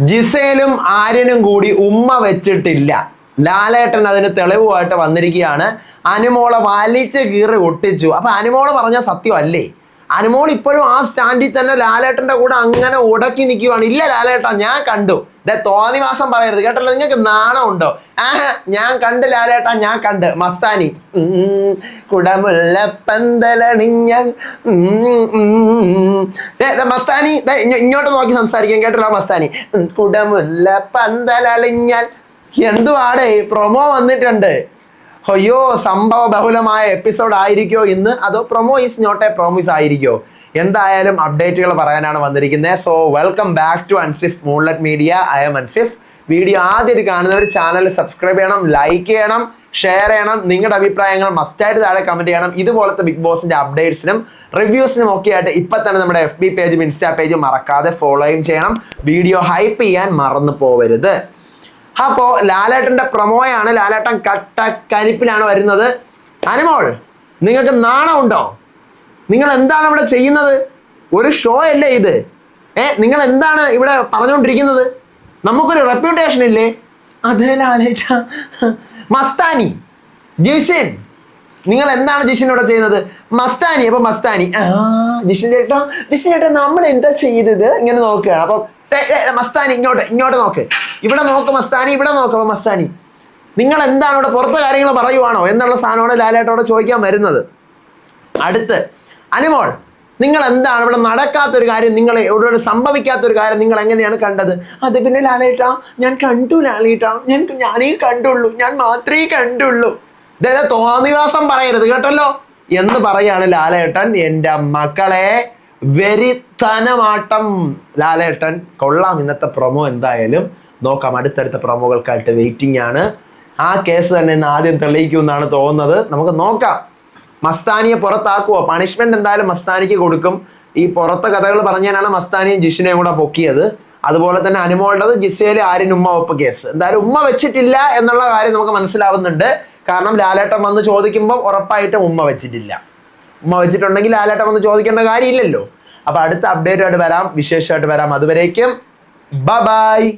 ജിസേലും ആര്യനും കൂടി ഉമ്മ വെച്ചിട്ടില്ല. ലാലേട്ടൻ അതിന് തെളിവുമായിട്ട് വന്നിരിക്കുകയാണ്. അനുമോളെ വലിച്ചു കീറി ഒട്ടിച്ചു. അപ്പൊ അനുമോൾ പറഞ്ഞ സത്യമല്ലേ? അനുമോൾ ഇപ്പോഴും ആ സ്റ്റാൻഡിൽ തന്നെ ലാലേട്ടന്റെ കൂടെ അങ്ങനെ ഉടക്കി നിൽക്കുവാണ്. ഇല്ല ലാലേട്ടാ ഞാൻ കണ്ടു. ദേ തോന്നിവാസം പറയരുത് കേട്ടല്ലോ നിങ്ങൾക്ക് നാണമുണ്ടോ? ആഹ് ഞാൻ കണ്ട് ലാലേട്ടാ ഞാൻ കണ്ട്. മസ്താനി കുടമുള്ള പന്തലണിഞ്ഞാൽ മസ്താനി ഇങ്ങോട്ട് നോക്കി സംസാരിക്കാൻ കേട്ടല്ലോ മസ്താനി? കുടമുള്ള പന്തലണിഞ്ഞാൽ എന്തുവാടേ പ്രൊമോ വന്നിട്ടുണ്ട്. അയ്യോ സംഭവ ബഹുലമായ എപ്പിസോഡ് ആയിരിക്കോ ഇന്ന്? അതോ promo is not a promise ആയിരിക്കോ? എന്തായാലും അപ്ഡേറ്റുകൾ പറയാനാണ് വന്നിരിക്കുന്നത് so welcome back to Ansif moonlet media I'm Ansif video ആദ്യമായിട്ട് കാണുന്നവർ ചാനൽ സബ്സ്ക്രൈബ് ചെയ്യണം ലൈക്ക് ചെയ്യണം ഷെയർ ചെയ്യണം. നിങ്ങളുടെ അഭിപ്രായങ്ങൾ മസ്റ്റായിട്ട് താഴെ കമന്റ് ചെയ്യണം. ഇതുപോലത്തെ ബിഗ് ബോസിന്റെ അപ്ഡേറ്റ്സിനും റിവ്യൂസിനും ഒക്കെ ആയിട്ട് ഇപ്പൊ തന്നെ നമ്മുടെ എഫ് ബി പേജും ഇൻസ്റ്റാ പേജും മറക്കാതെ ഫോളോയും ചെയ്യണം. വീഡിയോ ഹൈപ്പ് ചെയ്യാൻ മറന്നു പോവരുത്. അപ്പോ ലാലേട്ടന്റെ പ്രൊമോയാണ് ലാലേട്ടൻ കട്ട കരിപ്പിലാണ് വരുന്നത്. അനുമോൾ നിങ്ങൾക്ക് നാണം ഉണ്ടോ? നിങ്ങൾ എന്താണ് ഇവിടെ ചെയ്യുന്നത്? ഒരു ഷോ അല്ലേ ഇത്? ഏ നിങ്ങൾ എന്താണ് ഇവിടെ പറഞ്ഞുകൊണ്ടിരിക്കുന്നത്? നമുക്കൊരു റെപ്യൂട്ടേഷൻ ഇല്ലേ? അതെ ലാലേട്ട. മസ്താനി ജിഷൻ. നിങ്ങൾ എന്താണ് ജിഷിൻ ഇവിടെ ചെയ്യുന്നത്? മസ്താനി അപ്പൊ മസ്താനി. ആ ജിഷിൻ ചേട്ടാ ജിഷിൻ ചേട്ടാ നമ്മൾ എന്താ ചെയ്തത്? ഇങ്ങനെ നോക്കുകയാണ്. അപ്പൊ മസ്താനി ഇങ്ങോട്ട് ഇങ്ങോട്ട് നോക്ക്. ഇവിടെ നോക്ക് മസ്താനി ഇവിടെ നോക്ക് മസ്താനി. നിങ്ങൾ എന്താണ് ഇവിടെ പുറത്തെ കാര്യങ്ങൾ പറയുവാണോ എന്നുള്ള സാധനമാണ് ലാലേട്ടോട് ചോദിക്കാൻ വരുന്നത്. അടുത്ത് അനുമോൾ നിങ്ങൾ എന്താണ് ഇവിടെ നടക്കാത്തൊരു കാര്യം നിങ്ങൾ ഇവിടെ സംഭവിക്കാത്തൊരു കാര്യം നിങ്ങൾ എങ്ങനെയാണ് കണ്ടത്? അത് പിന്നെ ലാലേട്ടാ ഞാൻ കണ്ടു ലാലേട്ടാ ഞാൻ ഞാനേ കണ്ടുള്ളൂ ഞാൻ മാത്രമേ കണ്ടുള്ളൂ. ഇതേ തോന്നിവാസം പറയരുത് കേട്ടല്ലോ. എന്ന് പറയാണ് ലാലേട്ടൻ എന്റെ മക്കളെ വെരിത്തനമാട്ടം. ലാലേട്ടൻ കൊള്ളാം ഇന്നത്തെ പ്രൊമോ എന്തായാലും. നോക്കാം. അടുത്തടുത്ത പ്രൊമോകൾക്കായിട്ട് വെയിറ്റിംഗ് ആണ്. ആ കേസ് തന്നെ ഇന്ന് ആദ്യം തെളിയിക്കുമെന്നാണ് തോന്നുന്നത്. നമുക്ക് നോക്കാം. മസ്താനിയെ പുറത്താക്കുവോ? പണിഷ്മെന്റ് എന്തായാലും മസ്താനിക്ക് കൊടുക്കും. ഈ പുറത്തെ കഥകൾ പറഞ്ഞതിനാണ് മസ്താനിയും ജിഷിനെയും കൂടെ പൊക്കിയത്. അതുപോലെ തന്നെ അനുമോളുടേത് ജിസയിലെ ആര്യൻ ഉമ്മ ഒപ്പ് കേസ് എന്തായാലും ഉമ്മ വെച്ചിട്ടില്ല എന്നുള്ള കാര്യം നമുക്ക് മനസ്സിലാവുന്നുണ്ട്. കാരണം ലാലേട്ടൻ വന്ന് ചോദിക്കുമ്പോൾ ഉറപ്പായിട്ടും ഉമ്മ വെച്ചിട്ടില്ല. ഉമ്മ വെച്ചിട്ടുണ്ടെങ്കിൽ ലാലേട്ടൻ വന്ന് ചോദിക്കേണ്ട കാര്യമില്ലല്ലോ. അപ്പൊ അടുത്ത അപ്ഡേറ്റുമായിട്ട് വരാം. വിശേഷമായിട്ട് വരാം. അതുവരേക്കും. ബ ബൈ